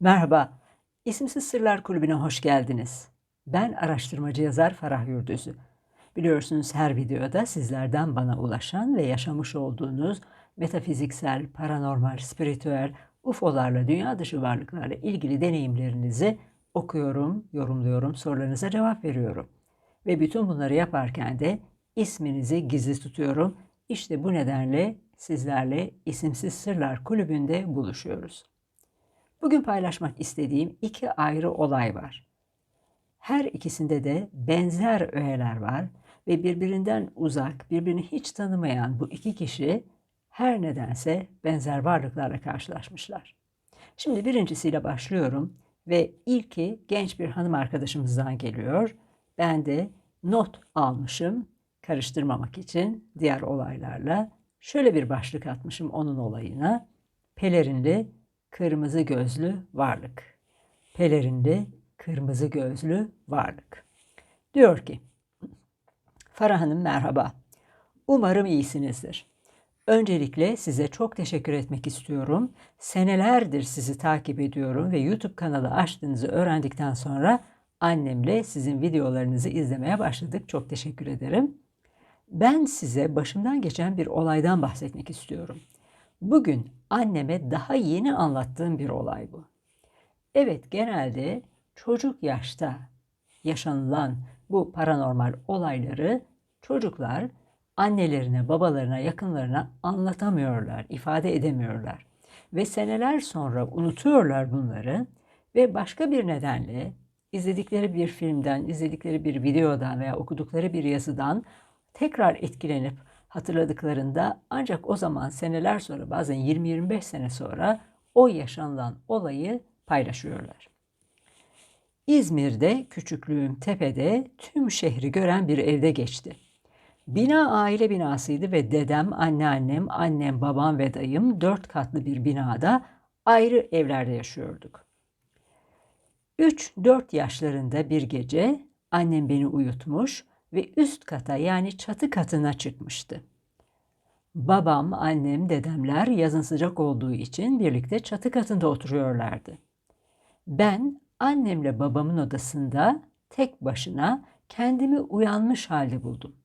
Merhaba, İsimsiz Sırlar Kulübü'ne hoş geldiniz. Ben araştırmacı yazar Farah Yurdüzü. Biliyorsunuz her videoda sizlerden bana ulaşan ve yaşamış olduğunuz metafiziksel, paranormal, spiritüel, UFO'larla, dünya dışı varlıklarla ilgili deneyimlerinizi okuyorum, yorumluyorum, sorularınıza cevap veriyorum. Ve bütün bunları yaparken de isminizi gizli tutuyorum. İşte bu nedenle sizlerle İsimsiz Sırlar Kulübü'nde buluşuyoruz. Bugün paylaşmak istediğim iki ayrı olay var. Her ikisinde de benzer öğeler var ve birbirinden uzak, birbirini hiç tanımayan bu iki kişi her nedense benzer varlıklarla karşılaşmışlar. Şimdi birincisiyle başlıyorum ve ilki genç bir hanım arkadaşımızdan geliyor. Ben de not almışım karıştırmamak için diğer olaylarla. Şöyle bir başlık atmışım onun olayına. Pelerinli kırmızı gözlü varlık. Pelerinli kırmızı gözlü varlık. Diyor ki, Farah Hanım merhaba. Umarım iyisinizdir. Öncelikle size çok teşekkür etmek istiyorum. Senelerdir sizi takip ediyorum ve YouTube kanalı açtığınızı öğrendikten sonra annemle sizin videolarınızı izlemeye başladık. Çok teşekkür ederim. Ben size başımdan geçen bir olaydan bahsetmek istiyorum. Bugün anneme daha yeni anlattığım bir olay bu. Evet genelde çocuk yaşta yaşanılan bu paranormal olayları çocuklar annelerine, babalarına, yakınlarına anlatamıyorlar, ifade edemiyorlar. Ve seneler sonra unutuyorlar bunları ve başka bir nedenle izledikleri bir filmden, izledikleri bir videodan veya okudukları bir yazıdan tekrar etkilenip hatırladıklarında ancak o zaman seneler sonra bazen 20-25 sene sonra o yaşanılan olayı paylaşıyorlar. İzmir'de küçüklüğüm tepede tüm şehri gören bir evde geçti. Bina aile binasıydı ve dedem, anneannem, annem, babam ve dayım dört katlı bir binada ayrı evlerde yaşıyorduk. 3-4 yaşlarında bir gece annem beni uyutmuş ve üst kata yani çatı katına çıkmıştı. Babam, annem, dedemler yazın sıcak olduğu için birlikte çatı katında oturuyorlardı. Ben annemle babamın odasında tek başına kendimi uyanmış halde buldum.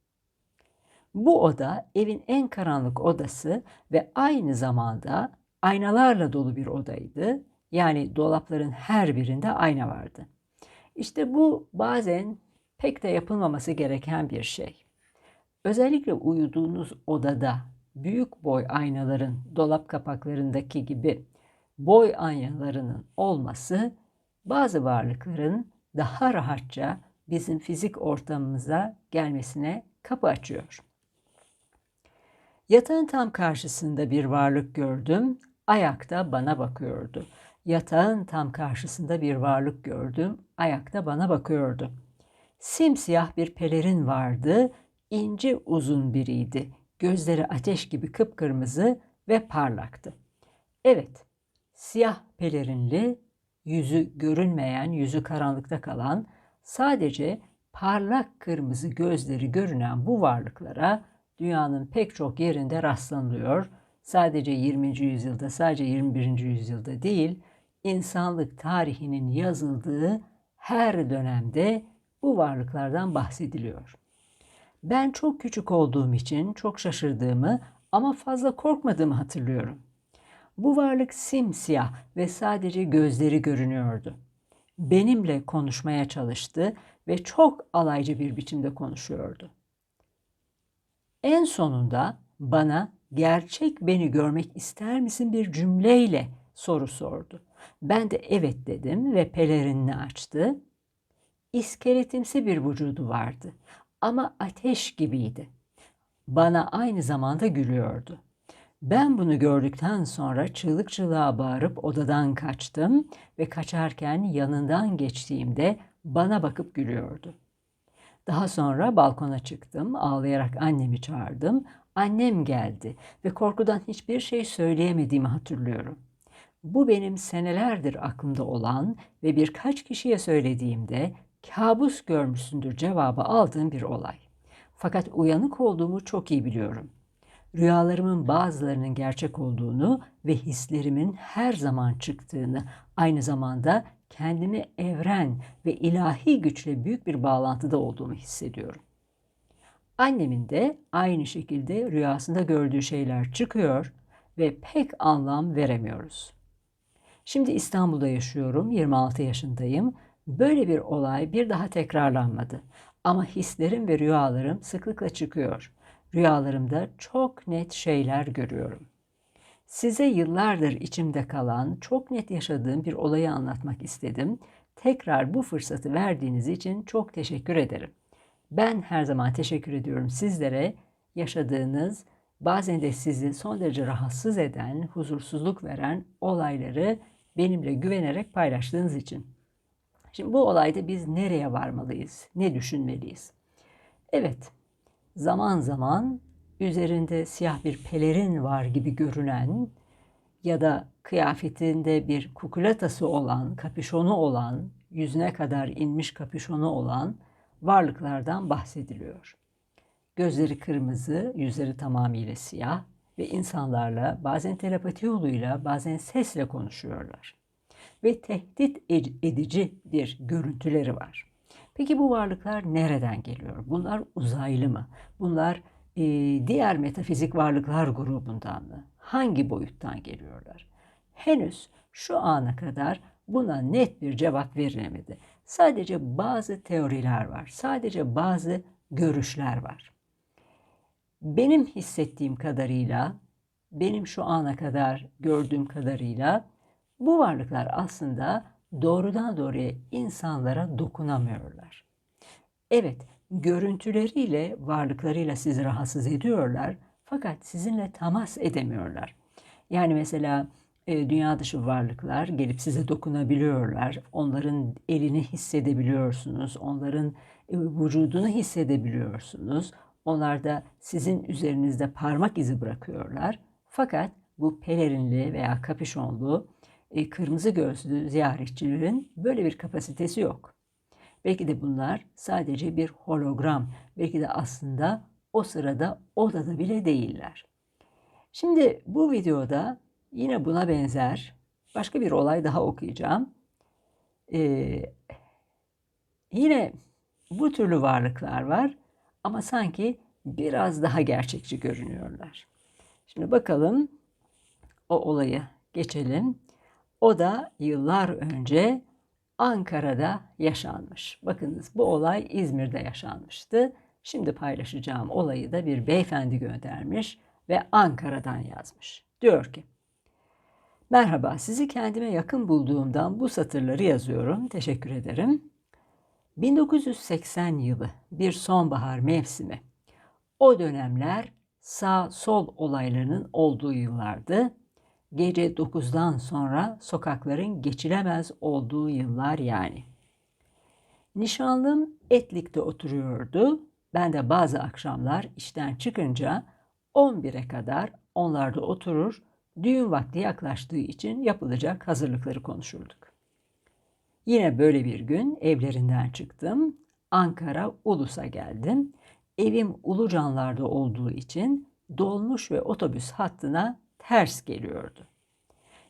Bu oda evin en karanlık odası ve aynı zamanda aynalarla dolu bir odaydı. Yani dolapların her birinde ayna vardı. İşte bu bazen pek de yapılmaması gereken bir şey. Özellikle uyuduğunuz odada büyük boy aynaların dolap kapaklarındaki gibi boy aynalarının olması bazı varlıkların daha rahatça bizim fizik ortamımıza gelmesine kapı açıyor. Yatağın tam karşısında bir varlık gördüm. Ayakta bana bakıyordu. Yatağın tam karşısında bir varlık gördüm. Ayakta bana bakıyordu. Simsiyah bir pelerin vardı. ince uzun biriydi. Gözleri ateş gibi kıpkırmızı ve parlaktı. Evet, siyah pelerinli, yüzü görünmeyen, yüzü karanlıkta kalan, sadece parlak kırmızı gözleri görünen bu varlıklara dünyanın pek çok yerinde rastlanılıyor. Sadece 20. yüzyılda, sadece 21. yüzyılda değil, insanlık tarihinin yazıldığı her dönemde bu varlıklardan bahsediliyor. Ben çok küçük olduğum için çok şaşırdığımı ama fazla korkmadığımı hatırlıyorum. Bu varlık simsiyah ve sadece gözleri görünüyordu. Benimle konuşmaya çalıştı ve çok alaycı bir biçimde konuşuyordu. En sonunda bana gerçek beni görmek ister misin bir cümleyle soru sordu. Ben de evet dedim ve pelerinini açtı. İskeletimsi bir vücudu vardı ama ateş gibiydi. Bana aynı zamanda gülüyordu. Ben bunu gördükten sonra çığlık çığlığa bağırıp odadan kaçtım ve kaçarken yanından geçtiğimde bana bakıp gülüyordu. Daha sonra balkona çıktım, ağlayarak annemi çağırdım. Annem geldi ve korkudan hiçbir şey söyleyemediğimi hatırlıyorum. Bu benim senelerdir aklımda olan ve birkaç kişiye söylediğimde kabus görmüşsündür cevabı aldığım bir olay. Fakat uyanık olduğumu çok iyi biliyorum. rüyalarımın bazılarının gerçek olduğunu ve hislerimin her zaman çıktığını, aynı zamanda kendimi evren ve ilahi güçle büyük bir bağlantıda olduğumu hissediyorum. Annemin de aynı şekilde rüyasında gördüğü şeyler çıkıyor ve pek anlam veremiyoruz. Şimdi İstanbul'da yaşıyorum, 26 yaşındayım. Böyle bir olay bir daha tekrarlanmadı. Ama hislerim ve rüyalarım sıklıkla çıkıyor. Rüyalarımda çok net şeyler görüyorum. Size yıllardır içimde kalan, çok net yaşadığım bir olayı anlatmak istedim. Tekrar bu fırsatı verdiğiniz için çok teşekkür ederim. Ben her zaman teşekkür ediyorum sizlere yaşadığınız, bazen de sizi son derece rahatsız eden, huzursuzluk veren olayları benimle güvenerek paylaştığınız için. Şimdi bu olayda biz nereye varmalıyız? Ne düşünmeliyiz? Evet, zaman zaman üzerinde siyah bir pelerin var gibi görünen ya da kıyafetinde bir kukulatası olan, kapüşonu olan, yüzüne kadar inmiş kapüşonu olan varlıklardan bahsediliyor. Gözleri kırmızı, yüzleri tamamıyla siyah ve insanlarla bazen telepati yoluyla bazen sesle konuşuyorlar. Ve tehdit edici bir görüntüleri var. Peki bu varlıklar nereden geliyor? Bunlar uzaylı mı? Bunlar e, diğer metafizik varlıklar grubundan mı? Hangi boyuttan geliyorlar? Henüz şu ana kadar buna net bir cevap verilemedi. Sadece bazı teoriler var. Sadece bazı görüşler var. Benim hissettiğim kadarıyla, benim şu ana kadar gördüğüm kadarıyla bu varlıklar aslında doğrudan doğruya insanlara dokunamıyorlar. Evet, görüntüleriyle, varlıklarıyla sizi rahatsız ediyorlar fakat sizinle temas edemiyorlar. Yani mesela e, dünya dışı varlıklar gelip size dokunabiliyorlar. Onların elini hissedebiliyorsunuz. Onların e, vücudunu hissedebiliyorsunuz. Onlar da sizin üzerinizde parmak izi bırakıyorlar. Fakat bu pelerinli veya kapüşonlu e, kırmızı gözlü ziyaretçilerin böyle bir kapasitesi yok. Belki de bunlar sadece bir hologram. Belki de aslında o sırada odada bile değiller. Şimdi bu videoda yine buna benzer başka bir olay daha okuyacağım. Ee, yine bu türlü varlıklar var ama sanki biraz daha gerçekçi görünüyorlar. Şimdi bakalım o olayı geçelim. O da yıllar önce Ankara'da yaşanmış. Bakınız bu olay İzmir'de yaşanmıştı. Şimdi paylaşacağım olayı da bir beyefendi göndermiş ve Ankara'dan yazmış. Diyor ki, Merhaba, sizi kendime yakın bulduğumdan bu satırları yazıyorum. Teşekkür ederim. 1980 yılı bir sonbahar mevsimi. O dönemler sağ-sol olaylarının olduğu yıllardı gece 9'dan sonra sokakların geçilemez olduğu yıllar yani. Nişanlım Etlik'te oturuyordu. Ben de bazı akşamlar işten çıkınca 11'e kadar onlarda oturur, düğün vakti yaklaştığı için yapılacak hazırlıkları konuşurduk. Yine böyle bir gün evlerinden çıktım. Ankara Ulus'a geldim. Evim Ulucanlar'da olduğu için dolmuş ve otobüs hattına ters geliyordu.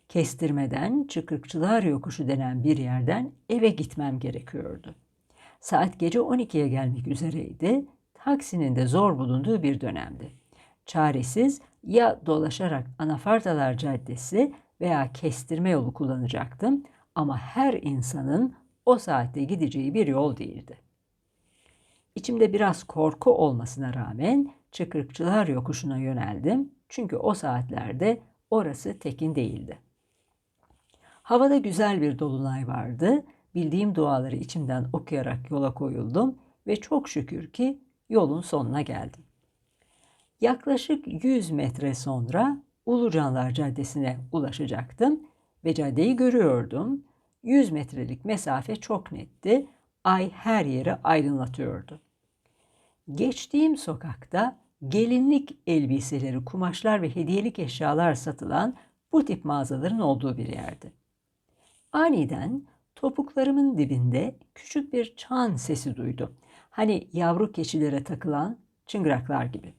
Kestirmeden Çıkıkçılar Yokuşu denen bir yerden eve gitmem gerekiyordu. Saat gece 12'ye gelmek üzereydi. Taksinin de zor bulunduğu bir dönemdi. Çaresiz ya dolaşarak Anafartalar Caddesi veya kestirme yolu kullanacaktım ama her insanın o saatte gideceği bir yol değildi. İçimde biraz korku olmasına rağmen Çıkırıkçılar Yokuşu'na yöneldim çünkü o saatlerde orası tekin değildi. Havada güzel bir dolunay vardı. Bildiğim duaları içimden okuyarak yola koyuldum ve çok şükür ki yolun sonuna geldim. Yaklaşık 100 metre sonra Ulucanlar Caddesi'ne ulaşacaktım ve caddeyi görüyordum. 100 metrelik mesafe çok netti. Ay her yeri aydınlatıyordu. Geçtiğim sokakta gelinlik elbiseleri, kumaşlar ve hediyelik eşyalar satılan bu tip mağazaların olduğu bir yerdi. Aniden topuklarımın dibinde küçük bir çan sesi duydum. Hani yavru keçilere takılan çıngıraklar gibi.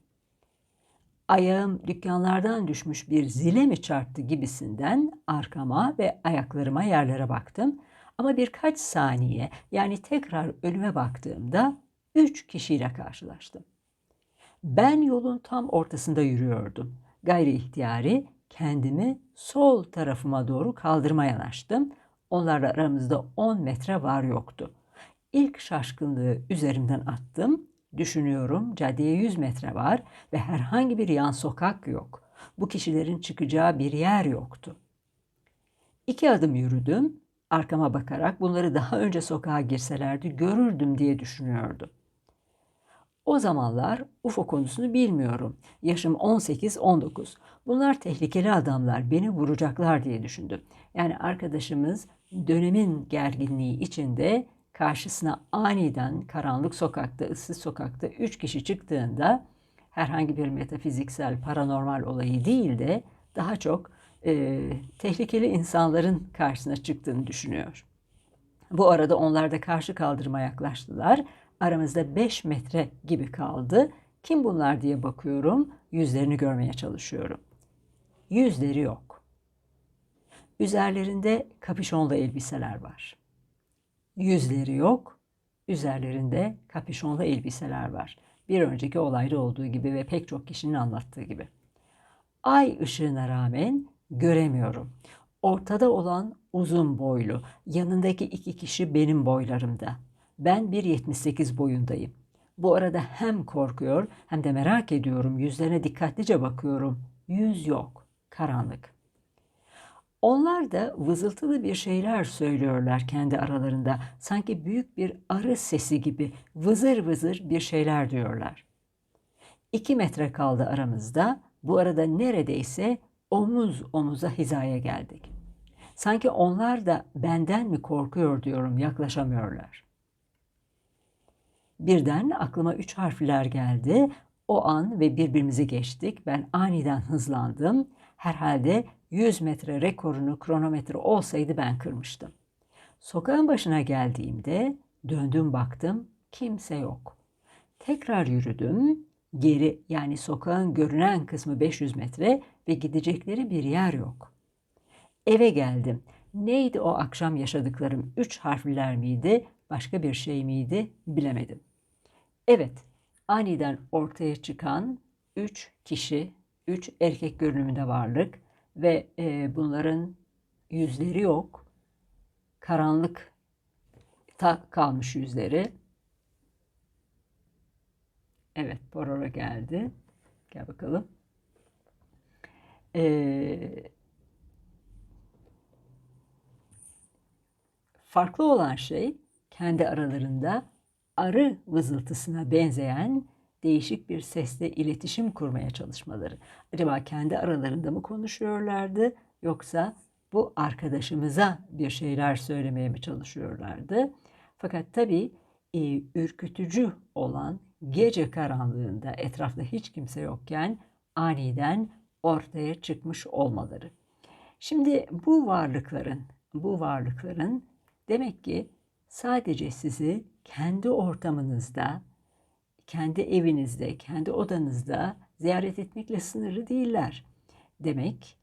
ayağım dükkanlardan düşmüş bir zile mi çarptı gibisinden arkama ve ayaklarıma yerlere baktım. Ama birkaç saniye yani tekrar önüme baktığımda üç kişiyle karşılaştım. Ben yolun tam ortasında yürüyordum. Gayri ihtiyari kendimi sol tarafıma doğru kaldırma yanaştım. Onlarla aramızda 10 metre var yoktu. İlk şaşkınlığı üzerimden attım. Düşünüyorum caddeye 100 metre var ve herhangi bir yan sokak yok. Bu kişilerin çıkacağı bir yer yoktu. İki adım yürüdüm. Arkama bakarak bunları daha önce sokağa girselerdi görürdüm diye düşünüyordum. O zamanlar UFO konusunu bilmiyorum. Yaşım 18-19. Bunlar tehlikeli adamlar, beni vuracaklar diye düşündüm. Yani arkadaşımız dönemin gerginliği içinde karşısına aniden karanlık sokakta, ıssız sokakta üç kişi çıktığında herhangi bir metafiziksel, paranormal olayı değil de daha çok e, tehlikeli insanların karşısına çıktığını düşünüyor. Bu arada onlar da karşı kaldırıma yaklaştılar. Aramızda 5 metre gibi kaldı. Kim bunlar diye bakıyorum. Yüzlerini görmeye çalışıyorum. Yüzleri yok. Üzerlerinde kapüşonlu elbiseler var. Yüzleri yok. Üzerlerinde kapüşonlu elbiseler var. Bir önceki olayda olduğu gibi ve pek çok kişinin anlattığı gibi. Ay ışığına rağmen göremiyorum. Ortada olan uzun boylu, yanındaki iki kişi benim boylarımda. Ben 1.78 boyundayım. Bu arada hem korkuyor hem de merak ediyorum. Yüzlerine dikkatlice bakıyorum. Yüz yok. Karanlık. Onlar da vızıltılı bir şeyler söylüyorlar kendi aralarında. Sanki büyük bir arı sesi gibi vızır vızır bir şeyler diyorlar. İki metre kaldı aramızda. Bu arada neredeyse omuz omuza hizaya geldik. Sanki onlar da benden mi korkuyor diyorum yaklaşamıyorlar. Birden aklıma üç harfler geldi. O an ve birbirimizi geçtik. Ben aniden hızlandım. Herhalde 100 metre rekorunu kronometre olsaydı ben kırmıştım. Sokağın başına geldiğimde döndüm baktım kimse yok. Tekrar yürüdüm. Geri yani sokağın görünen kısmı 500 metre ve gidecekleri bir yer yok. Eve geldim. Neydi o akşam yaşadıklarım? Üç harfler miydi? Başka bir şey miydi? Bilemedim. Evet, aniden ortaya çıkan üç kişi, üç erkek görünümünde varlık ve e, bunların yüzleri yok. Karanlık ta kalmış yüzleri. Evet, Pororo geldi. Gel bakalım. Ee, farklı olan şey kendi aralarında arı vızıltısına benzeyen değişik bir sesle iletişim kurmaya çalışmaları. Acaba kendi aralarında mı konuşuyorlardı yoksa bu arkadaşımıza bir şeyler söylemeye mi çalışıyorlardı? Fakat tabii e, ürkütücü olan gece karanlığında etrafta hiç kimse yokken aniden ortaya çıkmış olmaları. Şimdi bu varlıkların, bu varlıkların demek ki sadece sizi kendi ortamınızda, kendi evinizde, kendi odanızda ziyaret etmekle sınırlı değiller. Demek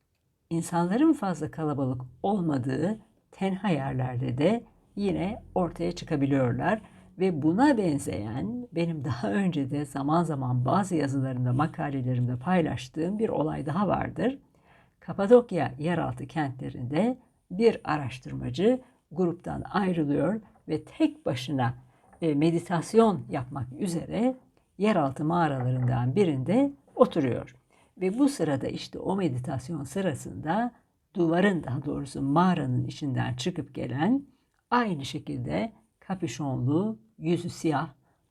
insanların fazla kalabalık olmadığı tenha yerlerde de yine ortaya çıkabiliyorlar ve buna benzeyen benim daha önce de zaman zaman bazı yazılarımda, makalelerimde paylaştığım bir olay daha vardır. Kapadokya yeraltı kentlerinde bir araştırmacı gruptan ayrılıyor ve tek başına e, meditasyon yapmak üzere yeraltı mağaralarından birinde oturuyor. Ve bu sırada işte o meditasyon sırasında duvarın daha doğrusu mağaranın içinden çıkıp gelen aynı şekilde kapüşonlu, yüzü siyah,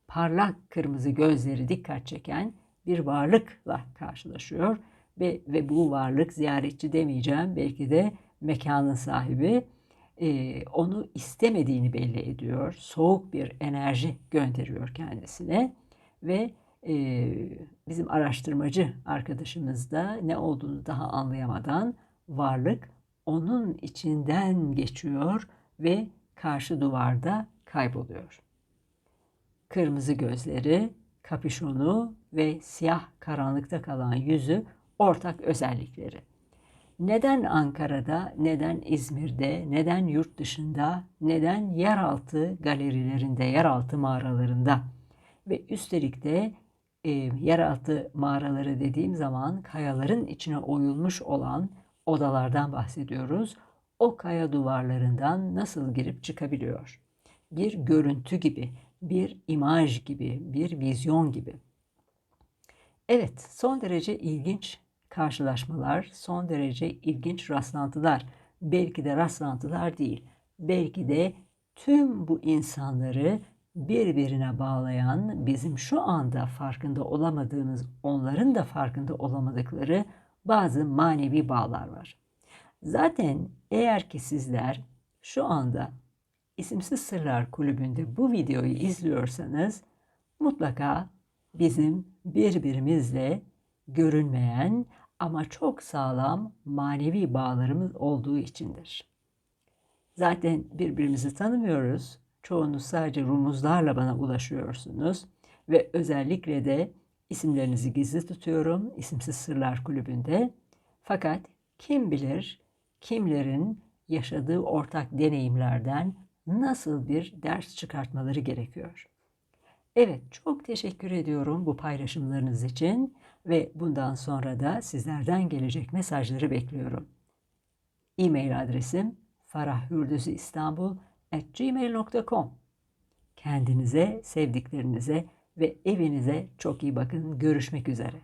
parlak kırmızı gözleri dikkat çeken bir varlıkla karşılaşıyor ve, ve bu varlık ziyaretçi demeyeceğim belki de mekanın sahibi e, onu istemediğini belli ediyor. Soğuk bir enerji gönderiyor kendisine ve e, bizim araştırmacı arkadaşımız da ne olduğunu daha anlayamadan varlık onun içinden geçiyor ve karşı duvarda kayboluyor. Kırmızı gözleri, kapüşonu ve siyah karanlıkta kalan yüzü ortak özellikleri. Neden Ankara'da, neden İzmir'de, neden yurt dışında, neden yeraltı galerilerinde, yeraltı mağaralarında ve üstelik de e, yeraltı mağaraları dediğim zaman kayaların içine oyulmuş olan odalardan bahsediyoruz. O kaya duvarlarından nasıl girip çıkabiliyor? Bir görüntü gibi, bir imaj gibi, bir vizyon gibi. Evet, son derece ilginç karşılaşmalar, son derece ilginç rastlantılar. Belki de rastlantılar değil, belki de tüm bu insanları birbirine bağlayan, bizim şu anda farkında olamadığımız, onların da farkında olamadıkları bazı manevi bağlar var. Zaten eğer ki sizler şu anda İsimsiz Sırlar Kulübü'nde bu videoyu izliyorsanız mutlaka bizim birbirimizle görünmeyen ama çok sağlam manevi bağlarımız olduğu içindir. Zaten birbirimizi tanımıyoruz. Çoğunuz sadece rumuzlarla bana ulaşıyorsunuz ve özellikle de isimlerinizi gizli tutuyorum İsimsiz Sırlar Kulübü'nde. Fakat kim bilir kimlerin yaşadığı ortak deneyimlerden nasıl bir ders çıkartmaları gerekiyor. Evet, çok teşekkür ediyorum bu paylaşımlarınız için ve bundan sonra da sizlerden gelecek mesajları bekliyorum. E-mail adresim farahhürdüzüistanbul@gmail.com. Kendinize, sevdiklerinize ve evinize çok iyi bakın. Görüşmek üzere.